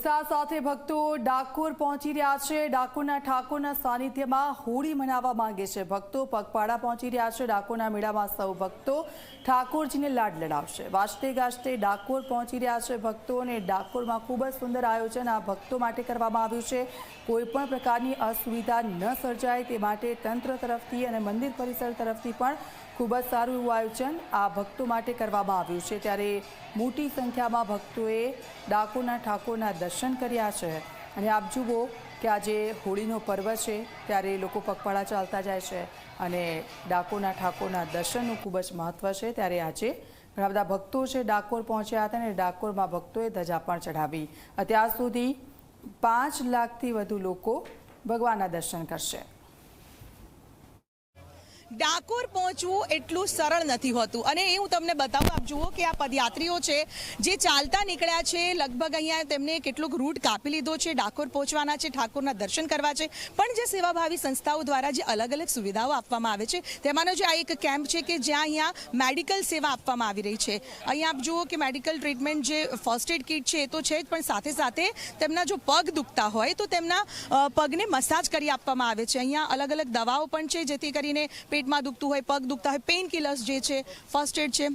ઉત્સાહ સાથે ભક્તો ડાકોર પહોંચી રહ્યા છે. ડાકોરના ઠાકોરના સાનિધ્યમાં હોળી મનાવવા માંગે છે. ભક્તો પગપાળા પહોંચી રહ્યા છે. ડાકોરના મેળામાં સૌ ભક્તો ઠાકોરજીને લાડ લડાવશે. વાજતે ગાજતે ડાકોર પહોંચી રહ્યા છે ભક્તો અને ડાકોરમાં ખૂબ જ સુંદર આયોજન આ ભક્તો માટે કરવામાં આવ્યું છે. કોઈ પણ પ્રકારની અસુવિધા ન સર્જાય તે માટે તંત્ર તરફથી અને મંદિર પરિસર તરફથી પણ ખૂબ જ સારું એવું આયોજન આ ભક્તો માટે કરવામાં આવ્યું છે. ત્યારે મોટી સંખ્યામાં ભક્તોએ ડાકોરના ઠાકોરના દર્શન કર્યા છે. અને આપ જુઓ કે આજે હોળીનો પર્વ છે, ત્યારે લોકો પગપાળા ચાલતા જાય છે અને ડાકોરના ઠાકોરના દર્શનનું ખૂબ જ મહત્ત્વ છે. ત્યારે આજે ઘણા બધા ભક્તો છે ડાકોર પહોંચ્યા હતા અને ડાકોરમાં ભક્તોએ ધજા પણ ચઢાવી. અત્યાર સુધી પાંચ લાખથી વધુ લોકો ભગવાનના દર્શન કરશે. ડાકોર પહોંચવું એટલું સરળ નથી હોતું. અને એ હું તમને બતાવું, આપ જુઓ કે આ પદયાત્રીઓ છે, જે ચાલતા નીકળ્યા છે, લગભગ અહીંયા તેમને કેટલોક રૂટ કાપી લીધો છે, ડાકોર પહોંચવાના છે, ઠાકોરના દર્શન કરવા છે, પણ જે સેવાભાવી સંસ્થાઓ દ્વારા જે અલગ અલગ સુવિધાઓ આપવામાં આવે છે, તેમાંનો જે આ એક કેમ્પ છે કે જ્યાં અહીંયા મેડિકલ સેવા આપવામાં આવી રહી છે. અહીંયા આપ જુઓ કે મેડિકલ ટ્રીટમેન્ટ જે ફર્સ્ટ એડ કિટ છે, એ તો છે જ, પણ સાથે સાથે તેમના જો પગ દુખતા હોય, તો તેમના પગને મસાજ કરી આપવામાં આવે છે. અહીંયા અલગ અલગ દવાઓ પણ છે, જેથી કરીને પેટમાં દુખતું હોય, પગ દુખતા હોય પેઇન કિલર્સ જે છે ફર્સ્ટ એડ છે.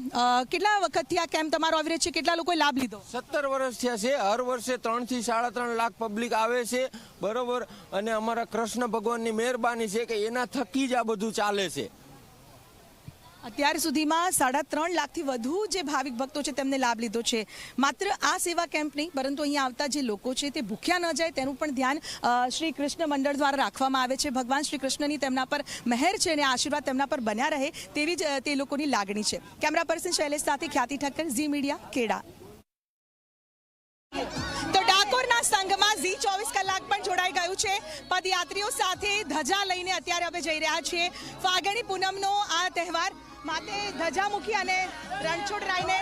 કેટલા વખતથી આ કેમ્પ તમારો આવી રહ્યો છે? કેટલા લોકોએ લાભ લીધો? સત્તર વર્ષ થયા છે. હર વર્ષે ત્રણથી સાડા ત્રણ લાખ પબ્લિક આવે છે. બરોબર? અને અમારા કૃષ્ણ ભગવાનની મહેરબાની છે કે એના થકી જ આ બધું ચાલે છે. અત્યાર સુધીમાં સાડા ત્રણ લાખથી વધુ જે ભાવિક ભક્તો છે તેમને લાભ લીધો છે. માત્ર આ સેવા કેમ્પ નહીં, પરંતુ અહીંયા આવતા જે લોકો છે તે ભૂખ્યા ન જાય તેનું પણ ધ્યાન શ્રી કૃષ્ણ મંડળ દ્વારા રાખવામાં આવે છે. ભગવાન શ્રી કૃષ્ણની તેમના પર મહેર છે અને આશીર્વાદ તેમના પર બન્યા રહે તેવી જ તે લોકોની લાગણી છે. કેમેરા પર્સન શૈલેષ સાથે ખ્યાતિ ઠક્કર, ઝી મીડિયા, કેડા. સંઘમાં ઝી ચોવીસ કલાક પણ જોડાઈ ગયું છે. પદયાત્રીઓ સાથે ધજા લઈને અત્યારે અમે જઈ રહ્યા છીએ. ફાગણી પૂનમનો આ તહેવાર માતે મૂકી અને રણછોડ રાયને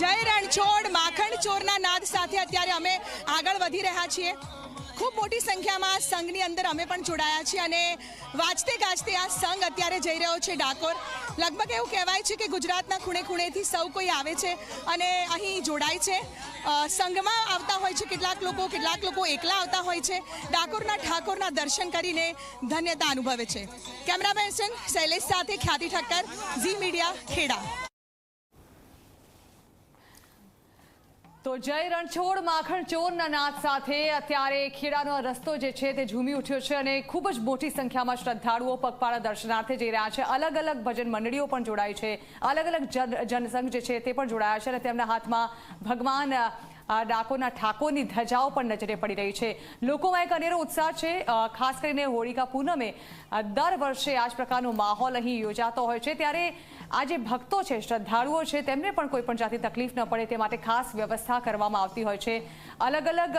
જય રણછોડ, માખણ ચોરના નાદ સાથે અત્યારે અમે આગળ વધી રહ્યા છીએ. ખૂબ મોટી સંખ્યામાં સંઘની અંદર અમે પણ જોડાયા છીએ અને વાંચતે ગાજતે આ સંઘ અત્યારે જઈ રહ્યો છે ડાકોર. લગભગ એવું કહેવાય છે કે ગુજરાતના ખૂણે ખૂણેથી સૌ કોઈ આવે છે અને અહીં જોડાય છે. સંઘમાં આવતા હોય છે કેટલાક લોકો કેટલાક લોકો એકલા આવતા હોય છે. ડાકોરના ઠાકોરના દર્શન કરીને ધન્યતા અનુભવે છે. કેમેરા પર્સન શૈલેષ સાથે ખ્યાતિ ઠક્કર, ઝી મીડિયા, ખેડા. તો જય રણછોડ, માખણ ચોરના નાદ સાથે અત્યારે ખેડાનો રસ્તો જે છે તે ઝૂમી ઉઠ્યો છે અને ખૂબ જ મોટી સંખ્યામાં શ્રદ્ધાળુઓ પગપાળા દર્શનાર્થે જઈ રહ્યા છે. અલગ અલગ ભજન મંડળીઓ પણ જોડાઈ છે. અલગ અલગ જન જનસંઘ જે છે તે પણ જોડાયા છે અને તેમના હાથમાં ભગવાન ડાકોરના ઠાકોરની ધજાઓ પણ નજરે પડી રહી છે. લોકોમાં એક અનેરો ઉત્સાહ છે. ખાસ કરીને હોળિકા પૂનમે દર વર્ષે આ જ પ્રકારનો માહોલ અહીં યોજાતો હોય છે. ત્યારે આ જે ભક્તો છે, શ્રદ્ધાળુઓ છે, તેમને પણ કોઈ પણ જાતની તકલીફ ન પડે, તે માટે ખાસ વ્યવસ્થા કરવામાં આવતી હોય છે. અલગ અલગ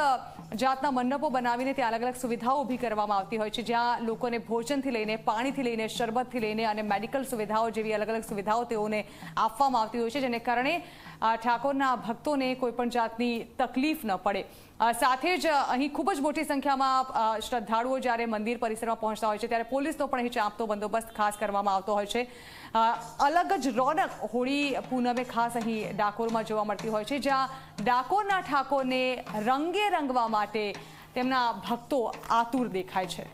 જાતના મંડપો બનાવીને ત્યાં અલગ અલગ સુવિધાઓ ઊભી કરવામાં આવતી હોય છે. જ્યાં લોકોને ભોજનથી લઈને, પાણીથી લઈને, શરબતથી લઈને અને મેડિકલ સુવિધાઓ જેવી અલગ અલગ સુવિધાઓ તેઓને આપવામાં આવતી હોય છે. જેને કારણે ઠાકોરના ભક્તોને કોઈ પણ જાતની તકલીફ ન પડે. સાથે જ અહીં ખૂબ જ મોટી સંખ્યામાં શ્રદ્ધાળુઓ જ્યારે મંદિર પરિસરમાં પહોંચતા હોય છે, ત્યારે પોલીસનો પણ અહીં ચાંપતો બંદોબસ્ત ખાસ કરવામાં આવતો હોય છે. અલગ જ રોનક હોળી પૂનમે ખાસ અહીં ડાકોરમાં જોવા મળતી હોય છે, જ્યાં ડાકોરના ઠાકોરને રંગે રંગવા માટે તેમના ભક્તો આતુર દેખાય છે.